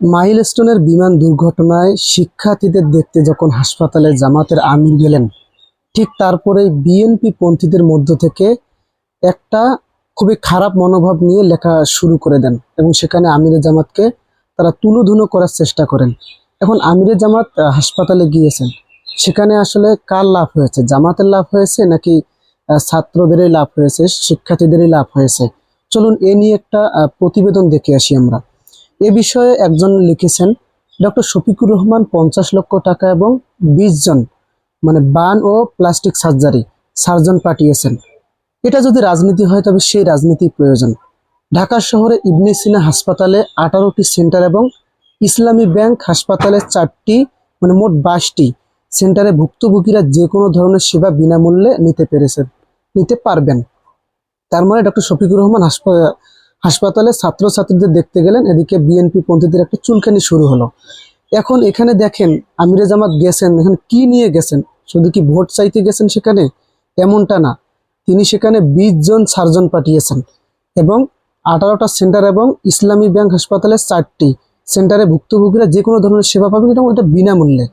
মাইলস্টোনের বিমান দুর্ঘটনায় শিক্ষার্থীদের দেখতে যখন হাসপাতালে জামাতের আমির গেলেন, ঠিক তারপরে বিএনপি পন্থীদের মধ্য থেকে একটা খুবই খারাপ মনোভাব নিয়ে লেখা শুরু করে দেন এবং সেখানে আমিরে জামাতকে তারা তুলোধুনো করার চেষ্টা করেন। এখন আমিরে জামাত হাসপাতালে গিয়েছেন। সেখানে আসলে কার লাভ হয়েছে? জামাতের লাভ হয়েছে নাকি ছাত্রদেরই লাভ হয়েছে, শিক্ষার্থীদেরই লাভ হয়েছে? চলুন এ নিয়ে একটা প্রতিবেদন দেখে আসি আমরা। এ বিষয়ে একজন লিখেছেন, ডক্টর শফিকুর রহমান পঞ্চাশ লক্ষ টাকা এবং বিশ জন মানে বান ও প্লাস্টিক সার্জারি সার্জন পাঠিয়েছেন। এটা যদি রাজনীতি হয় তবে সেই রাজনীতি প্রয়োজন। ঢাকা শহরে ইবনে সিনা হাসপাতালে আঠারোটি সেন্টার এবং ইসলামী ব্যাংক হাসপাতালে চারটি মানে মোট বাইশটি সেন্টারে ভুক্তভোগীরা যে কোনো ধরনের সেবা বিনামূল্যে নিতে পেরেছেন নিতে পারবেন। তার মানে ডক্টর শফিকুর রহমান হাসপা- হাসপাতালে ছাত্রছাত্রীদের দেখতে গেলেন, এদিকে বিএনপি পন্থীদের একটা চুলকানি শুরু হলো। এখন এখানে দেখেন আমিরে জামাত গেছেন, এখানে কি নিয়ে গেছেন? শুধু কি ভোট চাইতে গেছেন সেখানে? এমনটা না। তিনি সেখানে বিশ জন সার্জন পাঠিয়েছেন এবং আঠারোটা সেন্টার এবং ইসলামী ব্যাংক হাসপাতালে চারটি সেন্টারে ভুক্তভোগীরা যে কোনো ধরনের সেবা পাবেন এবং এটা বিনামূল্যে।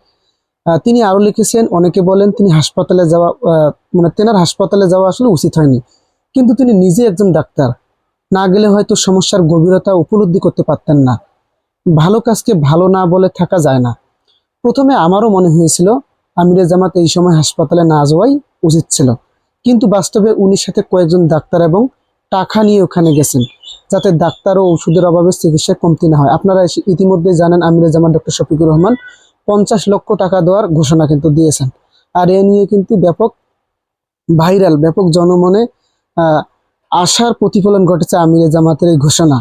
তিনি আরও লিখেছেন, অনেকে বলেন তিনি হাসপাতালে যাওয়া মানে তেনার হাসপাতালে যাওয়া আসলে উচিত হয়নি। কিন্তু তিনি নিজে একজন ডাক্তার। না গেলে হয়তো সমস্যার গভীরতা উপলব্ধি করতে পারতেন না। ভালো কাজকে ভালো না বলে থাকা যায় না। প্রথমে আমারও মনে হয়েছিল, আমিরে জামাত এই সময় হাসপাতালে না যাওয়াই উচিত ছিল। কিন্তু বাস্তবে উনির সাথে কয়েকজন ডাক্তার এবং টাকা নিয়ে ওখানে গেছেন, যাতে ডাক্তার ও ওষুধের অভাবে চিকিৎসা কমতি না হয়। আপনারা ইতিমধ্যে জানেন, আমিরে জামাত ডক্টর শফিকুর রহমান পঞ্চাশ লক্ষ টাকা দেওয়ার ঘোষণা কিন্তু দিয়েছেন। আর এ নিয়ে কিন্তু ব্যাপক ভাইরাল, ব্যাপক জনমনে আশার প্রতিফলন ঘটেছে আমিরে জামাতের এই ঘোষণা।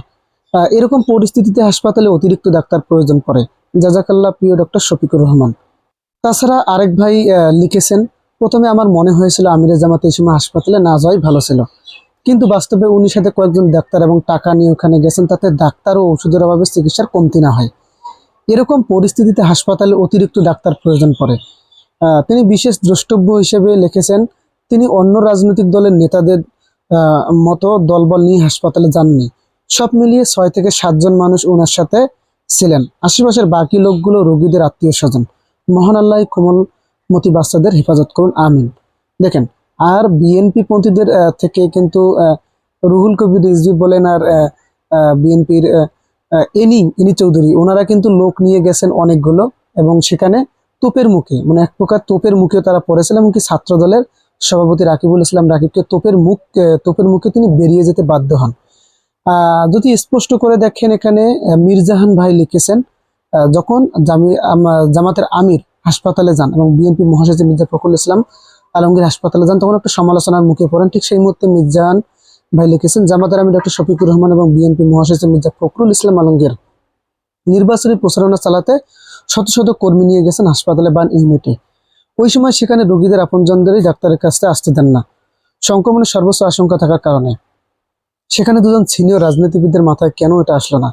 এরকম পরিস্থিতিতে হাসপাতালে অতিরিক্ত ডাক্তার প্রয়োজন পড়ে। জাজাকাল্লাহ প্রিয় ডক্টর শফিকুর রহমান। তাছাড়া আরেক ভাই লিখেছেন, প্রথমে আমার মনে হয়েছিল আমিরে জামাত এই সময় হাসপাতালে না যাওয়াই ভালো ছিল। কিন্তু বাস্তবে উনি সাথে কয়েকজন ডাক্তার এবং টাকা নিয়ে ওখানে গেছেন, তাতে ডাক্তার ও ওষুধের অভাবে চিকিৎসার কমতি না হয়। এরকম পরিস্থিতিতে হাসপাতালে অতিরিক্ত ডাক্তার প্রয়োজন পড়ে। তিনি বিশেষ দ্রষ্টব্য হিসেবে লিখেছেন, তিনি অন্য রাজনৈতিক দলের নেতাদের মতো দলবল নিয়ে হাসপাতালে যাননি। সব মিলিয়ে ছয় থেকে সাতজন মানুষ ওনার সাথে ছিলেন। আশেপাশের বাকি লোকগুলো রোগীদের আত্মীয় স্বজন। মহান আল্লাহ কোমল মতি বাচ্চাদের হেফাজত করুন, আমিন। দেখেন, আর বিএনপি পন্থীদের থেকে কিন্তু রুহুল কবির রিজভি বলেন, আর বিএনপির এনি এনি চৌধুরী, ওনারা কিন্তু লোক নিয়ে গেছেন অনেকগুলো এবং সেখানে তোপের মুখে মানে এক প্রকার তোপের মুখে তারা পড়েছিলেন এমনকি ছাত্র দলের সভাপতি রাকিবুল ইসলাম রাকিবকে তোপের মুখ, তোপের মুখে তিনি বেরিয়ে যেতে বাধ্য হন। যদি স্পষ্ট করে দেখেন এখানে মির্জাহান ভাই লিখেছেন যখন জামি জামাতের আমির হাসপাতালে যান এবং বিএনপি মহাসচিব মির্জা ফখরুল ইসলাম আলমগীর হাসপাতালে যান, তখন একটা সমালোচনার মুখে পড়েন। ঠিক সেই মুহূর্তে মির্জাহান ভাই লিখেছেন, জামাতের আমির ডক্টর শফিকুর রহমান এবং বিএনপি মহাসচিব মির্জা ফখরুল ইসলাম আলমগীর নির্বাচনী প্রচারণা চালাতে শত শত কর্মী নিয়ে গেছেন হাসপাতালে বান ইউনিটে। ওই সময় সেখানে রোগীদের আপনজনদেরই ডাক্তারের কাছে আসতে দেন না। সংক্রমণের সর্বোচ্চ আশঙ্কা থাকার কারণে। সেখানে দুজন সিনিয়র রাজনীতিবিদদের মাথায় কেন এটা আসলো না?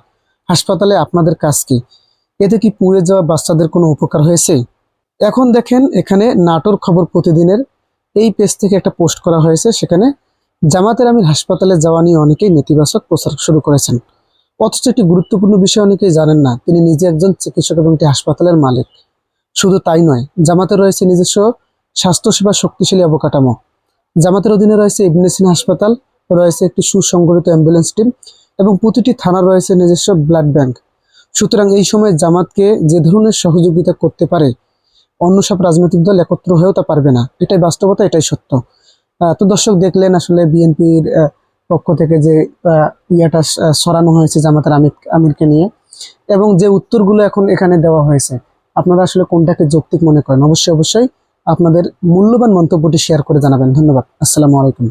হাসপাতালে আপনাদের কাজ কি? এতে কি পুড়ে যাওয়া বাচ্চাদের কোনো উপকার হয়েছে? এখন দেখেন এখানে নাটোর খবর প্রতিদিনের এই পেজ থেকে একটা পোস্ট করা হয়েছে। সেখানে জামাতের আমির হাসপাতালে যাওয়া নিয়ে অনেকেই নেতিবাচক প্রচার শুরু করেছেন। অথচ একটি গুরুত্বপূর্ণ বিষয় অনেকেই জানেন না। তিনি নিজে একজন চিকিৎসক এবং একটি হাসপাতালের মালিক। শুধু তাই নয়, জামাতে রয়েছে নিজস্ব স্বাস্থ্যসেবা শক্তিশালী অবকাঠামো। জামাতের অধীনে রয়েছে ইবনে সিনা হাসপাতাল, রয়েছে একটি সুসংগঠিত অ্যাম্বুলেন্স টিম এবং প্রতিটি থানা রয়েছে নিজস্ব ব্লাড ব্যাংক। সুতরাং এই সময় জামাতকে যে ধরনের সহযোগিতা করতে পারে, অন্য সব রাজনৈতিক দল একত্র হয়েও তা পারবে না। এটাই বাস্তবতা, এটাই সত্য। তো দর্শক দেখলেন আসলে বিএনপির পক্ষ থেকে যে ইয়াটা সরানো হয়েছে জামাতের আমির, আমিরকে নিয়ে এবং যে উত্তরগুলো এখন এখানে দেওয়া হয়েছে। আপনারা আসলে কোনটাকে যৌক্তিক মনে করেন? অবশ্যই অবশ্যই আপনাদের মূল্যবান মন্তব্যটি শেয়ার করে জানাবেন। ধন্যবাদ। আসসালামু আলাইকুম।